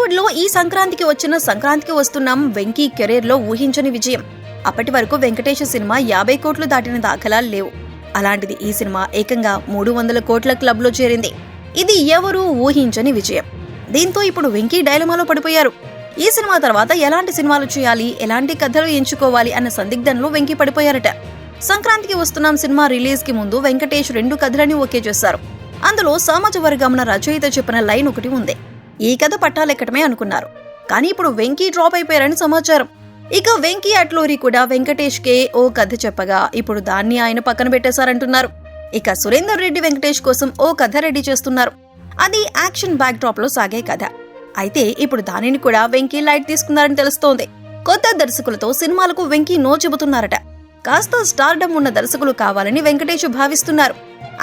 టాలీవుడ్లో ఈ సంక్రాంతికి వచ్చిన సంక్రాంతికి వస్తున్నాం వెంకీ కెరీర్లో ఊహించని విజయం. అప్పటి వరకు వెంకటేష్ సినిమా యాభై కోట్లు దాటిన దాఖలాలు లేవు. అలాంటిది ఈ సినిమా ఏకంగా మూడు వందల కోట్ల క్లబ్లో చేరింది. ఇది ఎవరూ ఊహించని విజయం. దీంతో ఇప్పుడు వెంకీ డైలమాలో పడిపోయారు. ఈ సినిమా తర్వాత ఎలాంటి సినిమాలు చేయాలి ఎలాంటి కథలు ఎంచుకోవాలి అన్న సందిగ్ధంలో వెంకీ పడిపోయారట. సంక్రాంతికి వస్తున్నాం సినిమా రిలీజ్కి ముందు వెంకటేష్ రెండు కథలని ఓకే చేశారు. అందులో సమాజ వర్గమున రచయిత చెప్పిన లైన్ ఒకటి ఉంది. ఈ కథ పట్టాలెక్కటమే అనుకున్నారు. కానీ ఇప్పుడు వెంకీ డ్రాప్ అయిపోయారని సమాచారం. ఇక వెంకీ అట్లూరి కూడా వెంకటేష్ కే ఓ కథ చెప్పగా ఇప్పుడు దాన్ని ఆయన పక్కన పెట్టేశారంటున్నారు. ఇక సురేందర్ రెడ్డి వెంకటేష్ కోసం ఓ కథ రెడీ చేస్తున్నారు. అది యాక్షన్ బ్యాక్ డ్రాప్లో సాగే కథ. అయితే ఇప్పుడు దానిని కూడా వెంకీ లైట్ తీసుకున్నారని తెలుస్తోంది. కొత్త దర్శకులతో సినిమాలకు వెంకీ నో చెబుతున్నారట. కాస్త స్టార్డమ్ ఉన్న దర్శకులు కావాలని వెంకటేష్ భావిస్తున్నారు.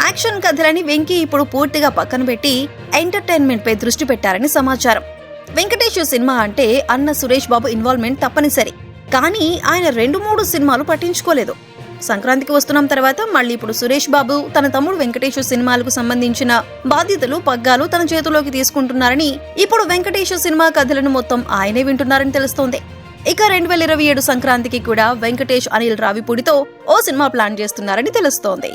యాక్షన్ కథలని వెంకీ ఇప్పుడు పూర్తిగా పక్కన పెట్టి ఎంటర్టైన్మెంట్ పై దృష్టి పెట్టారని సమాచారం. వెంకటేష్ సినిమా అంటే అన్న సురేష్ బాబు ఇన్వాల్వ్మెంట్ తప్పనిసరి. కానీ ఆయన రెండు మూడు సినిమాలు పట్టించుకోలేదు. సంక్రాంతికి వస్తున్నాం తర్వాత మళ్ళీ ఇప్పుడు సురేష్ బాబు తన తమ్ముడు వెంకటేష్ సినిమాలకు సంబంధించిన బాధ్యతలు పగ్గాలు తన చేతిలోకి తీసుకుంటున్నారని ఇప్పుడు వెంకటేష్ సినిమా కథలను మొత్తం ఆయనే వింటున్నారని తెలుస్తోంది. ఇక రెండు వేల ఇరవై ఏడు సంక్రాంతికి కూడా వెంకటేష్ అనిల్ రావిపూడితో ఓ సినిమా ప్లాన్ చేస్తున్నారని తెలుస్తోంది.